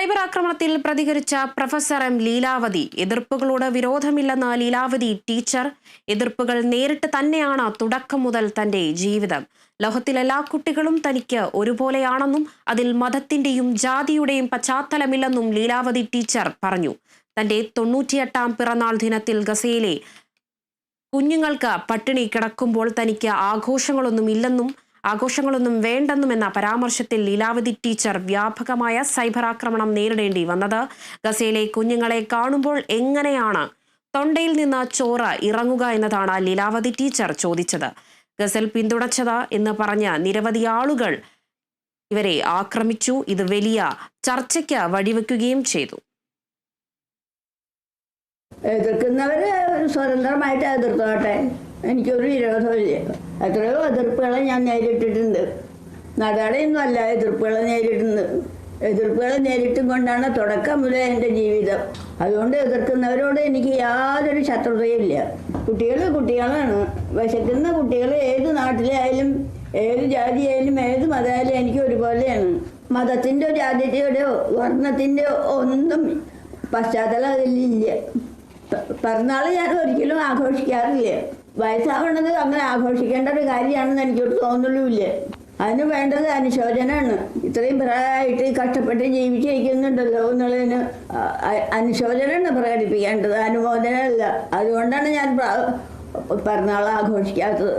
Cyber ആക്രമണത്തിൽ പ്രതികരിച്ച professor M Leelavathi. എതിർപ്പുകളോട് വിരോധമില്ലെന്ന ലീലാവതി ടീച്ചർ. എതിർപ്പുകൾ നേരിട്ട് തന്നെയാണ് തുടക്കം മുതൽ തന്റെ ജീവിതം. ലോഹത്തിലെല്ലാ കുട്ടികളും തനിക്ക് ഒരുപോലെയാണെന്നും അതിൽ മതത്തിന്റെയും ജാതിയുടെയും പശ്ചാത്തലമില്ലെന്നും ലീലാവതി ടീച്ചർ പറഞ്ഞു. തന്റെ തൊണ്ണൂറ്റിയെട്ടാം പിറന്നാൾ ദിനത്തിൽ ഗസയിലെ കുഞ്ഞുങ്ങൾക്ക് പട്ടിണി കിടക്കുമ്പോൾ തനിക്ക് ആഘോഷങ്ങളൊന്നും ഇല്ലെന്നും ആഘോഷങ്ങളൊന്നും വേണ്ടെന്നും എന്ന പരാമർശത്തിൽ ലീലാവതി ടീച്ചർ വ്യാപകമായ സൈബർ ആക്രമണം നേരിടേണ്ടി വന്നത്. ഗസയിലെ കുഞ്ഞുങ്ങളെ കാണുമ്പോൾ എങ്ങനെയാണ് തൊണ്ടയിൽ നിന്ന് ചോറ ഇറങ്ങുക എന്നതാണ് ലീലാവതി ടീച്ചർ ചോദിച്ചത്. ഗസൽ പിന്തുണച്ചത് എന്ന് പറഞ്ഞ് നിരവധി ആളുകൾ ഇവരെ ആക്രമിച്ചു. ഇത് വലിയ ചർച്ചയ്ക്ക് വഴിവെക്കുകയും ചെയ്തു. എതിർക്കുന്നവര് സ്വതന്ത്രമായിട്ട് എതിർത്തോട്ടെ? എനിക്കൊരു വിരോധമില്ല എത്രയോ എതിർപ്പുകളെ ഞാൻ നേരിട്ടിട്ടുണ്ട്. നടടയൊന്നും അല്ല എതിർപ്പുകളെ നേരിടുന്നത്. എതിർപ്പുകളെ നേരിട്ടും കൊണ്ടാണ് തുടക്കം മുതൽ എന്റെ ജീവിതം. അതുകൊണ്ട് എതിർക്കുന്നവരോട് എനിക്ക് യാതൊരു ശത്രുതയില്ല കുട്ടികൾ കുട്ടികളാണ്. വിശക്കുന്ന കുട്ടികൾ ഏത് നാട്ടിലായാലും ഏത് ജാതിയായാലും ഏത് മതമായാലും എനിക്ക് ഒരുപോലെയാണ്. മതത്തിന്റെ ജാതിയുടെയോ വർണത്തിന്റെ ഒന്നും പശ്ചാത്തലം അതിലില്ല. പിറന്നാൾ ഞാൻ ഒരിക്കലും ആഘോഷിക്കാറില്ല. വയസ്സാവണത് അങ്ങനെ ആഘോഷിക്കേണ്ട ഒരു കാര്യമാണെന്ന് എനിക്കൊരു തോന്നലുമില്ല. അതിന് വേണ്ടത് അനുശോചനമാണ് ഇത്രയും പ്രായമായിട്ട് കഷ്ടപ്പെട്ട് ജീവിച്ചിരിക്കുന്നുണ്ടല്ലോ എന്നുള്ളതിന് അനുശോചനമാണ് പ്രകടിപ്പിക്കേണ്ടത്. അനുമോദനമല്ല. അതുകൊണ്ടാണ് ഞാൻ പിറന്നാൾ ആഘോഷിക്കാത്തത്.